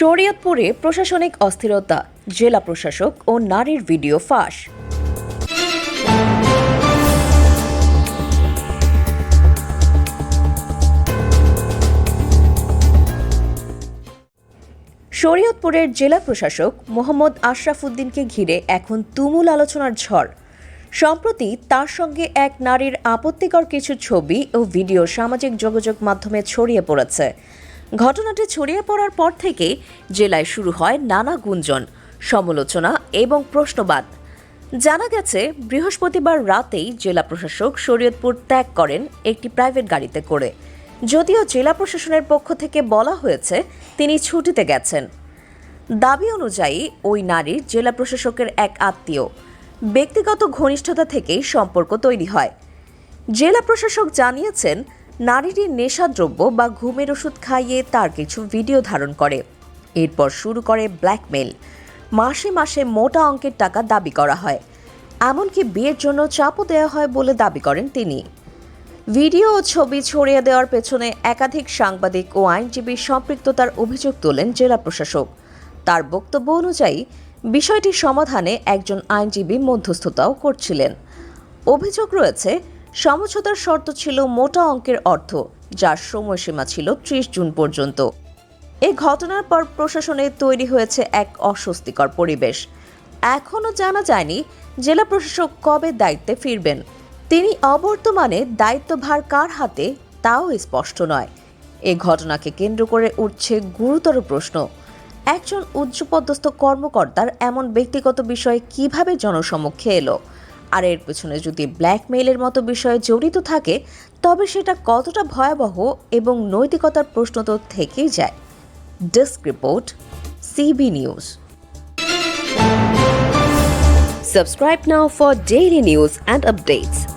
শরীয়তপুরে প্রশাসনিক অস্থিরতা, জেলা প্রশাসক ও নারীর ভিডিও ফাঁস। শরীয়তপুরের জেলা প্রশাসক মোহাম্মদ আশরাফ উদ্দিনকে ঘিরে এখন তুমুল আলোচনার ঝড়। সম্প্রতি তার সঙ্গে এক নারীর আপত্তিকর কিছু ছবি ও ভিডিও সামাজিক যোগাযোগ মাধ্যমে ছড়িয়ে পড়েছে। ঘটনাটি ছড়িয়ে পড়ার পর থেকে জেলায় শুরু হয় নানা গুঞ্জন, সমালোচনা এবং প্রশ্নবাদ। জানা গেছে, বৃহস্পতিবার রাতেই জেলা প্রশাসক শরীয়তপুর ত্যাগ করেন একটি প্রাইভেট গাড়িতে করে। যদিও জেলা প্রশাসনের পক্ষ থেকে বলা হয়েছে, তিনি ছুটিতে গেছেন। দাবি অনুযায়ী, ওই নারীর জেলা প্রশাসকের এক আত্মীয়। ব্যক্তিগত ঘনিষ্ঠতা থেকেই সম্পর্ক তৈরি হয়। জেলা প্রশাসক জানিয়েছেন নারীটি নেশাদ্রব্য বা ঘুমের ওষুধ খাইয়ে তার কিছু ভিডিও ধারণ করে। এরপর শুরু করে ব্ল্যাকমেল। মাসে মাসে মোটা অঙ্কের টাকা দাবি করা হয়। এমনকি বিয়ের জন্য চাপও দেওয়া হয় বলে দাবি করেন তিনি। ভিডিও ও ছবি ছড়িয়ে দেওয়ার পেছনে একাধিক সাংবাদিক ও আইনজীবীর সম্পৃক্ততার অভিযোগ তোলেন জেলা প্রশাসক। তার বক্তব্য অনুযায়ী বিষয়টি সমাধানে একজন আইনজীবী মধ্যস্থতাও করছিলেন। অভিযোগ রয়েছে সমঝোতার শর্ত ছিল মোটা অঙ্কের অর্থ যার সময়সীমা ছিল ত্রিশ জুন পর্যন্ত। এ ঘটনার পর প্রশাসনে তৈরি হয়েছে এক অস্বস্তিকর পরিবেশ। এখনও জানা যায়নি জেলা প্রশাসক কবে দায়িত্বে ফিরবেন। তিনি অবর্তমানে দায়িত্বভার কার হাতে, তাও স্পষ্ট নয়। এ ঘটনাকে কেন্দ্র করে উঠছে গুরুতর প্রশ্ন। একজন উচ্চপদস্থ কর্মকর্তার এমন ব্যক্তিগত বিষয় কীভাবে জনসমক্ষে এলো? আর এর পেছনে যদি ব্ল্যাকমেইলের মতো বিষয়ে জড়িত থাকে, তবে সেটা কতটা ভয়াবহ এবং নৈতিকতার প্রশ্ন তো থেকেই যায় desk report CB news subscribe now for daily news and updates.